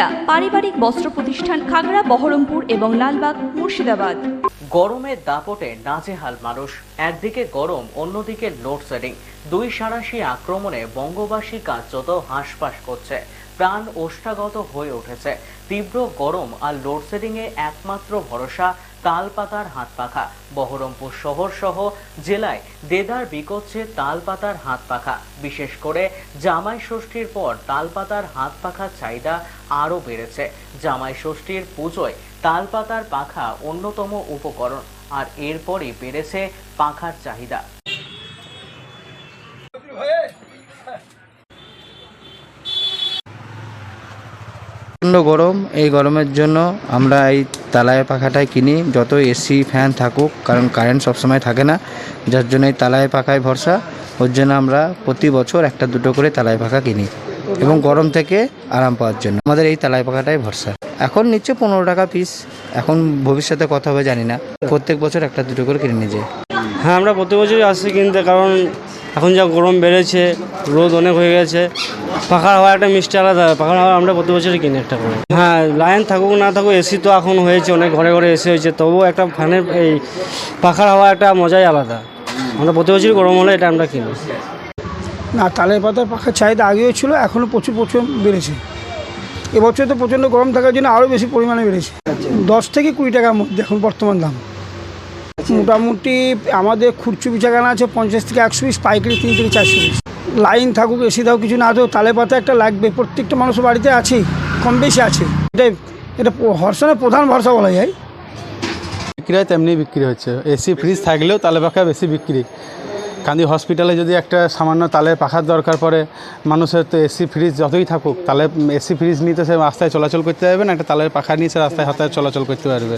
সুনিতা পারিবারিক বস্ত্র প্রতিষ্ঠান খাগড়া, বহরমপুর এবং লালবাগ, মুর্শিদাবাদ। গরমের দাপটে নাজেহাল মানুষ। একদিকে গরম, অন্যদিকে লোডশেডিং দুই সাঁড়াশি আক্রমণে বঙ্গবাসী কার্যত হাঁসফাঁস করছে। প্রাণ ওষ্ঠাগত হয়ে উঠেছে। তীব্র গরম আর লোডশেডিং এ একমাত্র ভরসা তালপাতার হাত পাখা বহরমপুর শহর সহ জেলায় দেদার বিকোচ্ছে তালপাতার হাত পাখা বিশেষ করে জামাই ষষ্ঠীর পর তালপাতার হাত পাখার চাহিদা আরও বেড়েছে। জামাই ষষ্ঠীর পুজোয় তালপাতার পাখা অন্যতম উপকরণ, আর এরপরই বেড়েছে পাখার চাহিদা। প্রচণ্ড গরম। এই গরমের জন্য আমরা এই তালায় পাখাটাই কিনি। যত এসি ফ্যান থাকুক, কারণ কারেন্ট সবসময় থাকে না, যার জন্য এই তালায় পাখায় ভরসা। ওর জন্য আমরা প্রতি বছর একটা দুটো করে তালায় পাখা কিনি এবং গরম থেকে আরাম পাওয়ার জন্য। আমাদের এই তালায় পাখাটাই ভরসা। এখন নিচ্ছে পনেরো টাকা পিস এখন ভবিষ্যতে কথা হবে, জানি না। প্রত্যেক বছর একটা দুটো করে কিনে নিয়ে যাই। হ্যাঁ আমরা প্রতি বছরই আসছি কিনতে, কারণ এখন যা গরম বেড়েছে, রোদ অনেক হয়ে গেছে। পাখার হাওয়া একটা মিষ্টি আলাদা, পাখার হাওয়া আমরা প্রতি বছরই কিনি একটা করে। হ্যাঁ লাইন থাকুক না থাকুক এসি তো এখন হয়েছে, অনেক ঘরে ঘরে এসি হয়েছে তবুও একটা ফ্যানের এই পাখার হাওয়া একটা মজাই আলাদা। আমরা প্রতি বছরই গরম হলে এটা আমরা কিনি। না, তালের পাতার পাখার চাহিদা আগেও ছিল এখনও প্রচুর প্রচুর বেড়েছে। এবছর তো প্রচণ্ড গরম থাকার জন্য আরও বেশি পরিমাণে বেড়েছে। দশ থেকে কুড়ি টাকার মধ্যে এখন বর্তমান দাম। মোটামুটি আমাদের খুচরো বিছাখানা আছে পঞ্চাশ থেকে একশো পিস, পাইকারি তিন থেকে চারশো পিস। লাইন থাকুক, এসি থাকুক, কিছু না থাকুক, তালে পাতা একটা লাগবে। প্রত্যেকটা মানুষের বাড়িতে আছেই কম বেশি আছে। এটাই এটা হর্ষণের প্রধান ভরসা বলা যায়। বিক্রি হয় তেমনি বিক্রি হচ্ছে। এসি ফ্রিজ থাকলেও তালে পাখা বেশি বিক্রি। কান্দি হসপিটালে যদি একটা সামান্য তালে পাখার দরকার পড়ে, মানুষের তো এসি ফ্রিজ যতই থাকুক, তালে এসি ফ্রিজ নিয়ে তো সে রাস্তায় চলাচল করতে পারবে না, একটা তালের পাখা নিয়ে সে রাস্তায় হাতায় চলাচল করতে পারবে।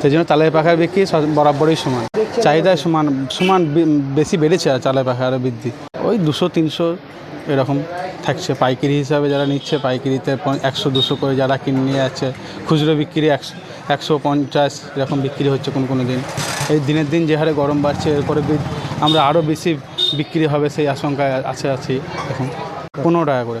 সেই জন্য তালের পাখার বিক্রি বরাবরই সমান। চাহিদা সমান সমান বেশি বেড়েছে আর তালের পাখার বৃদ্ধি। ওই দুশো, তিনশো এরকম থাকছে। পাইকারি হিসাবে যারা নিচ্ছে, পাইকারিতে একশো, দুশো করে যারা কিনে নিয়ে যাচ্ছে, খুচরো বিক্রি একশো একশো পঞ্চাশ এরকম বিক্রি হচ্ছে কোনো কোনো দিন। এই দিনের দিন যে হারে গরম বাড়ছে এরপরে আমরা আরও বেশি বিক্রি হবে সেই আশঙ্কায় আছে, আছি এখন। পনেরো টাকা করে।